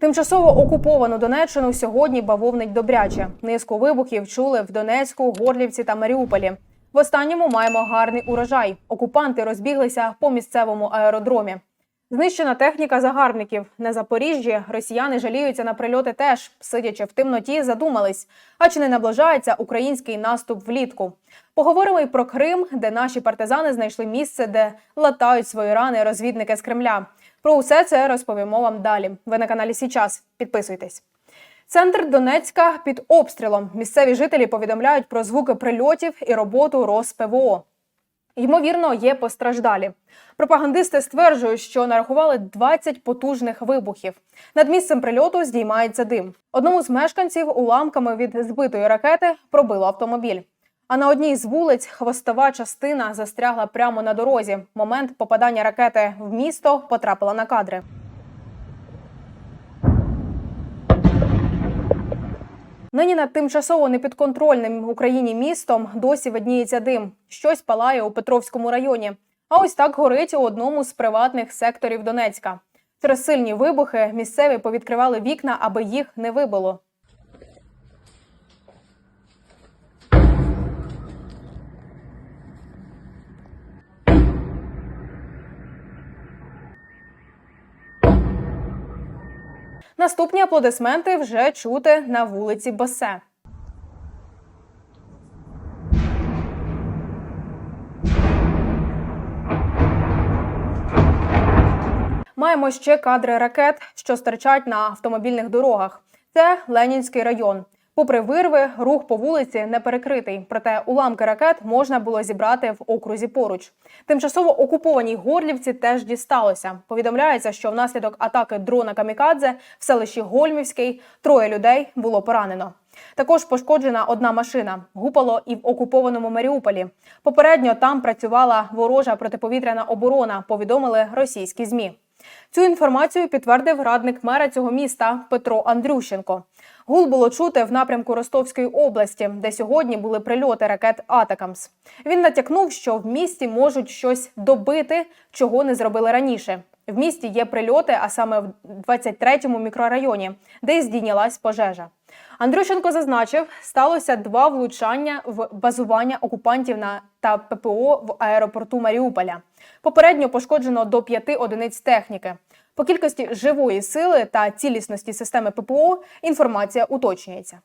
Тимчасово окуповану Донеччину сьогодні бавовнить добряче. Низку вибухів чули в Донецьку, Горлівці та Маріуполі. В останньому маємо гарний урожай. Окупанти розбіглися по місцевому аеродромі. Знищена техніка загарбників на Запоріжжі. Росіяни жаліються на прильоти теж, сидячи в темноті, задумались. А чи не наближається український наступ влітку? Поговоримо й про Крим, де наші партизани знайшли місце, де латають свої рани розвідники з Кремля. Про усе це розповімо вам далі. Ви на каналі Січас. Підписуйтесь. Центр Донецька під обстрілом. Місцеві жителі повідомляють про звуки прильотів і роботу РосПВО. Ймовірно, є постраждалі. Пропагандисти стверджують, що нарахували 20 потужних вибухів. Над місцем прильоту здіймається дим. Одному з мешканців уламками від збитої ракети пробило автомобіль. А на одній з вулиць хвостова частина застрягла прямо на дорозі. Момент попадання ракети в місто потрапила на кадри. Нині над тимчасово непідконтрольним Україні містом досі видніється дим. Щось палає у Петровському районі. А ось так горить у одному з приватних секторів Донецька. Через сильні вибухи місцеві повідкривали вікна, аби їх не вибило. Наступні аплодисменти вже чути на вулиці Босе. Маємо ще кадри ракет, що стирчать на автомобільних дорогах. Це Ленінський район. Попри вирви, рух по вулиці не перекритий. Проте уламки ракет можна було зібрати в окрузі поруч. Тимчасово окупованій Горлівці теж дісталося. Повідомляється, що внаслідок атаки дрона Камікадзе в селищі Гольмівський троє людей було поранено. Також пошкоджена одна машина. Гупало і в окупованому Маріуполі. Попередньо там працювала ворожа протиповітряна оборона. Повідомили російські змі. Цю інформацію підтвердив радник мера цього міста Петро Андрющенко. Гул було чути в напрямку Ростовської області, де сьогодні були прильоти ракет Атакамс. Він натякнув, що в місті можуть щось добити, чого не зробили раніше. В місті є прильоти, а саме в 23-му мікрорайоні, де здійнялась пожежа. Андрющенко зазначив, сталося два влучання в базування окупантів на та ППО в аеропорту Маріуполя. Попередньо пошкоджено до п'яти одиниць техніки. По кількості живої сили та цілісності системи ППО інформація уточнюється.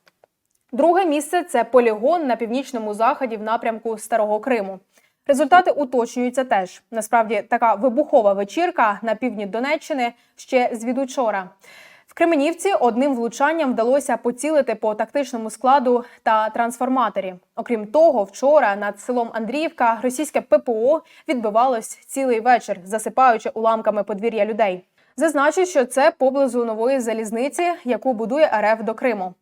Друге місце це полігон на північному заході в напрямку Старого Криму. Результати уточнюються теж. Насправді, така вибухова вечірка на півдні Донеччини ще звідучора. Кременівці одним влучанням вдалося поцілити по тактичному складу та трансформаторі. Окрім того, вчора над селом Андріївка російське ППО відбивалось цілий вечір, засипаючи уламками подвір'я людей. Зазначу, що це поблизу нової залізниці, яку будує РФ до Криму.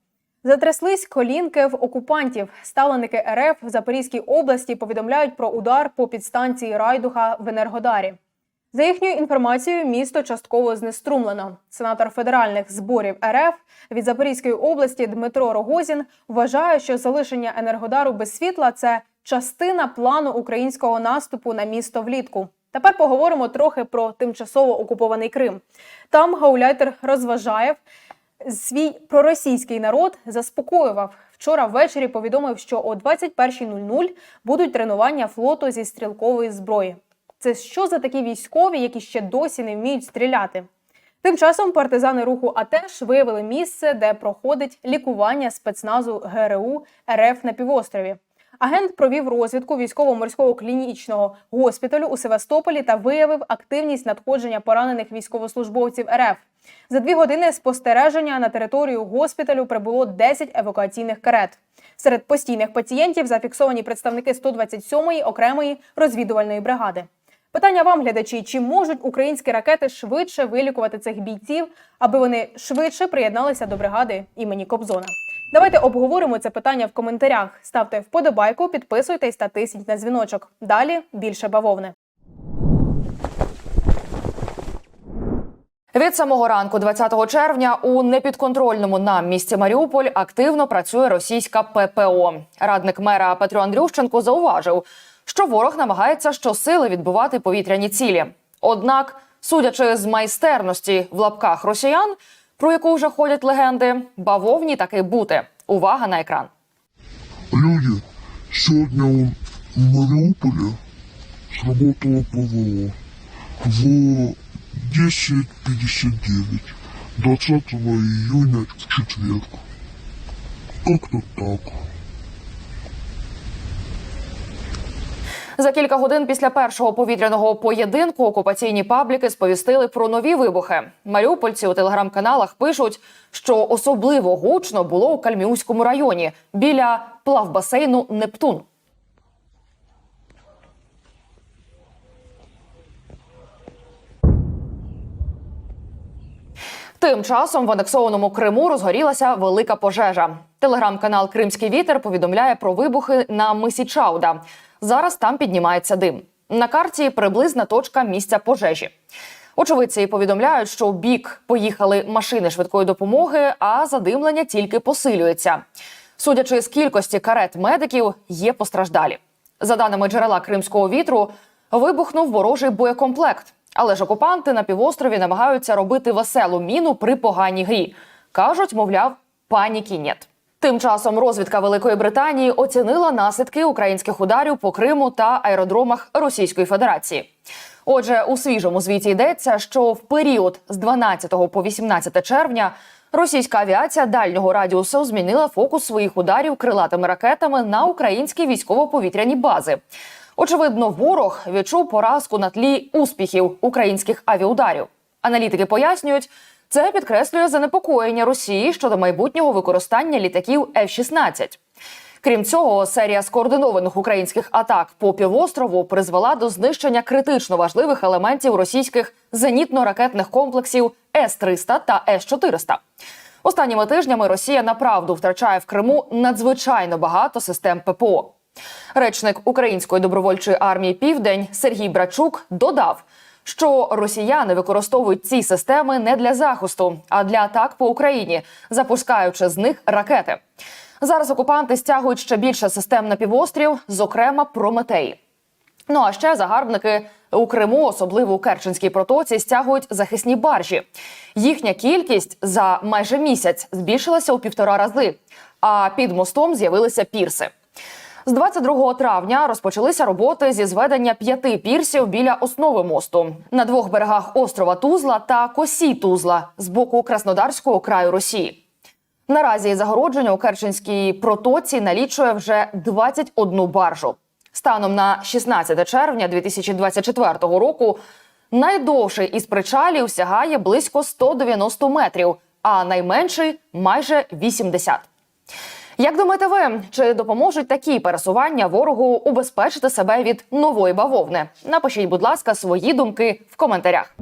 Затряслись колінки в окупантів. Ставленики РФ в Запорізькій області повідомляють про удар по підстанції Райдуха в Енергодарі. За їхньою інформацією, місто частково знеструмлено. Сенатор федеральних зборів РФ від Запорізької області Дмитро Рогозін вважає, що залишення Енергодару без світла це частина плану українського наступу на місто влітку. Тепер поговоримо трохи про тимчасово окупований Крим. Там гауляйтер розважаєв свій проросійський народ заспокоював. Вчора ввечері повідомив, що о 21.00 будуть тренування флоту зі стрілкової зброї. Це що за такі військові, які ще досі не вміють стріляти? Тим часом партизани руху АТЕШ виявили місце, де проходить лікування спецназу ГРУ РФ на півострові. Агент провів розвідку військово-морського клінічного госпіталю у Севастополі та виявив активність надходження поранених військовослужбовців РФ. За дві години спостереження на територію госпіталю прибуло 10 евакуаційних карет. Серед постійних пацієнтів зафіксовані представники 127-ї окремої розвідувальної бригади. Питання вам, глядачі, чи можуть українські ракети швидше вилікувати цих бійців, аби вони швидше приєдналися до бригади імені Кобзона? Давайте обговоримо це питання в коментарях. Ставте вподобайку, підписуйтесь та тисніть на дзвіночок. Далі більше бавовни. Від самого ранку, 20 червня, у непідконтрольному нам місті Маріуполь активно працює російська ППО. Радник мера Петро Андрющенко зауважив, що ворог намагається щосили відбивати повітряні цілі. Однак, судячи з майстерності в лапках росіян, про яку вже ходять легенди, бавовні таки бути. Увага на екран. Люди, сегодня в Мариуполе сработало ПВО в 10.59 20 июня в четверг. Как-то так. За кілька годин після першого повітряного поєдинку окупаційні пабліки сповістили про нові вибухи. Маріупольці у телеграм-каналах пишуть, що особливо гучно було у Кальміуському районі біля плавбасейну Нептун. Тим часом в анексованому Криму розгорілася велика пожежа. Телеграм-канал Кримський вітер повідомляє про вибухи на мисі Чауда. Зараз там піднімається дим. На карті приблизна точка місця пожежі. Очевидці повідомляють, що у бік поїхали машини швидкої допомоги, а задимлення тільки посилюється. Судячи з кількості карет медиків, є постраждалі. За даними джерела кримського вітру, вибухнув ворожий боєкомплект. Але ж окупанти на півострові намагаються робити веселу міну при поганій грі. кажуть, мовляв, паніки нет. Тим часом розвідка Великої Британії оцінила наслідки українських ударів по Криму та аеродромах Російської Федерації. Отже, у свіжому звіті йдеться, що в період з 12 по 18 червня російська авіація дальнього радіусу змінила фокус своїх ударів крилатими ракетами на українські військово-повітряні бази. Очевидно, ворог відчув поразку на тлі успіхів українських авіаударів. Аналітики пояснюють, це підкреслює занепокоєння Росії щодо майбутнього використання літаків F-16. Крім цього, серія скоординованих українських атак по півострову призвела до знищення критично важливих елементів російських зенітно-ракетних комплексів С-300 та С-400. Останніми тижнями Росія направду втрачає в Криму надзвичайно багато систем ППО. Речник Української добровольчої армії Південь Сергій Брачук додав, що росіяни використовують ці системи не для захисту, а для атак по Україні, запускаючи з них ракети. Зараз окупанти стягують ще більше систем на півострів, зокрема Прометей. Ну а ще загарбники у Криму, особливо у Керченській протоці, стягують захисні баржі. Їхня кількість за майже місяць збільшилася у півтора рази. А під мостом з'явилися пірси. З 22 травня розпочалися роботи зі зведення п'яти пірсів біля основи мосту на двох берегах острова Тузла та Косі Тузла з боку Краснодарського краю Росії. Наразі загородження у Керченській протоці налічує вже 21 баржу. Станом на 16 червня 2024 року найдовший із причалів сягає близько 190 метрів, а найменший майже 80. Як думаєте ви, чи допоможуть такі пересування ворогу убезпечити себе від нової бавовни? Напишіть, будь ласка, свої думки в коментарях.